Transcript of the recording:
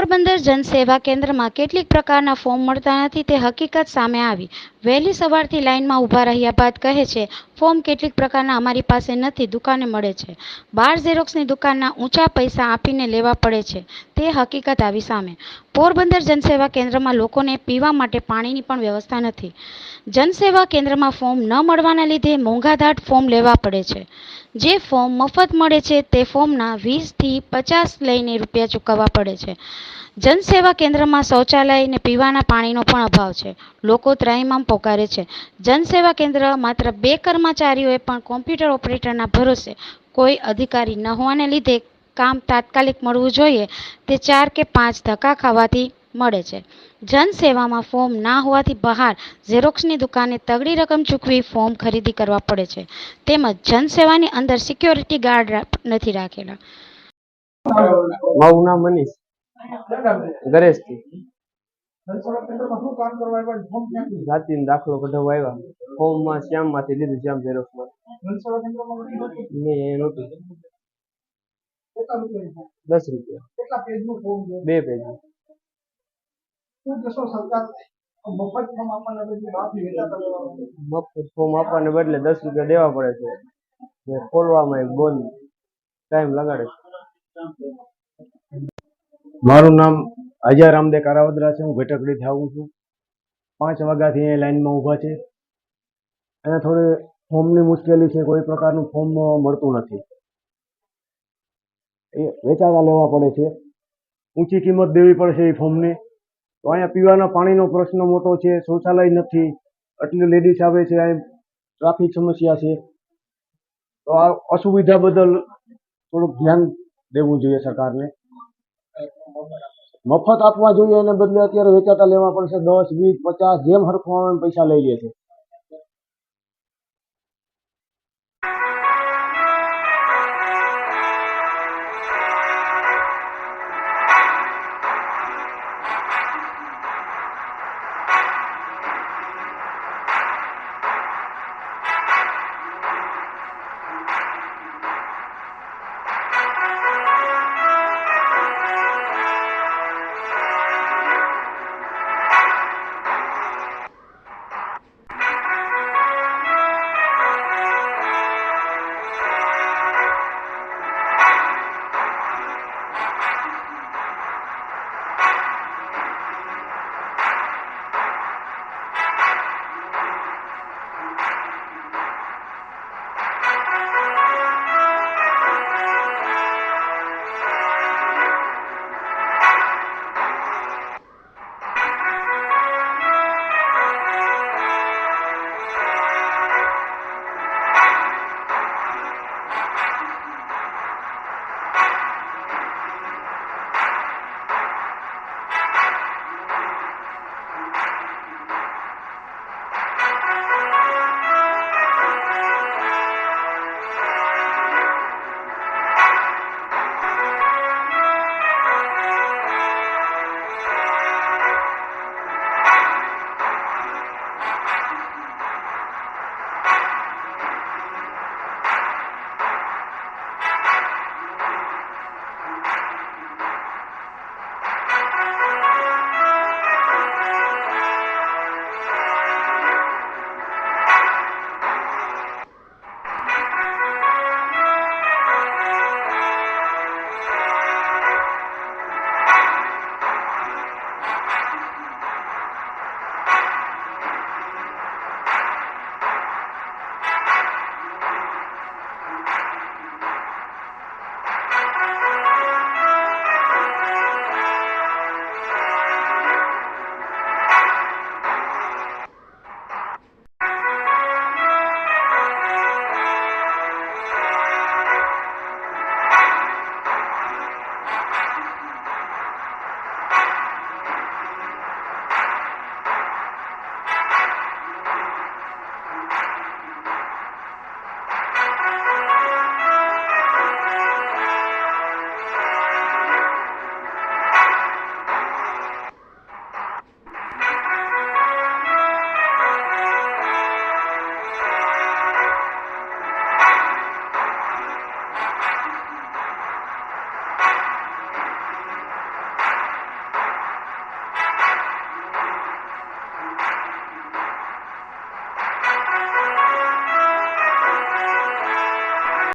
પોરબંદર જનસેવા કેન્દ્રમાં કેટલીક પ્રકારના ફોર્મ મળતા નથી તે હકીકત સામે આવી. વહેલી સવારથી લાઇનમાં ઊભા રહ્યા બાદ કહે છે, ફોર્મ કેટલીક પ્રકારના અમારી પાસે નથી, દુકાને મળે છે. બાર ઝેરોક્સની દુકાનના ઊંચા પૈસા આપીને લેવા પડે છે. તે હકીકત આવી સામે. પોરબંદર જનસેવા કેન્દ્રમાં લોકોને પીવા માટે પાણીની પણ વ્યવસ્થા નથી. જનસેવા કેન્દ્રમાં ફોર્મ ન મળવાના લીધે મોંઘાદાટ ફોર્મ લેવા પડે છે. જે ફોર્મ મફત મળે છે તે ફોર્મના વીસથી પચાસ લઈને રૂપિયા ચૂકવવા પડે છે. જનસેવા કેન્દ્રમાં શૌચાલય અને પીવાના પાણીનો પણ અભાવ છે. લોકો ત્રાહિમામ પોકારે છે. જનસેવા કેન્દ્ર માત્ર બે કર્મચારીઓએ પણ કોમ્પ્યુટર ઓપરેટરના ભરોસે કોઈ અધિકારી ન હોવાને લીધે કામ તાત્કાલિક મળવું જોઈએ. તે ચાર કે પાંચ ધક્કા ખાવાથી મળે છે. જનસેવામાં ફોર્મ ના હોવાથી બહાર ઝેરોક્સની દુકાને તગડી રકમ ચૂકવી ફોર્મ ખરીદી કરવા પડે છે. તેમજ જનસેવાની અંદર સિક્યોરિટી ગાર્ડ નથી રાખેલા. મારું મનીષ. લીધું શ્યામ ઝેરોક્સમાં મેં મફત ફોર્મ આપવાને બદલે દસ રૂપિયા દેવા પડે છે. ખોલવામાં બોલ ટાઈમ લગાડે છે. મારું નામ અજય રામદે કારાવદરા છે, હું ઘટકડીથી આવું છું. પાંચ વાગ્યાથી અહીંયા લાઈનમાં ઊભા છે. અહીંયા થોડી ફોર્મની મુશ્કેલી છે, કોઈ પ્રકારનું ફોર્મ મળતું નથી. એ વેચાતા લેવા પડે છે. ઊંચી કિંમત દેવી પડશે એ ફોર્મની તો અહીંયા પીવાના પાણીનો પ્રશ્ન મોટો છે, શૌચાલય નથી. આટલી લેડીઝ આવે છે અહીં ટ્રાફિક સમસ્યા છે. તો આ અસુવિધા બદલ થોડુંક ધ્યાન દેવું જોઈએ સરકારને. મફત આપવા જોઈએ એને બદલે અત્યારે વેચાતા લેવા પડશે દસ, વીસ, પચાસ, જેમ સરખું આવે એમ પૈસા લઈ લે છે.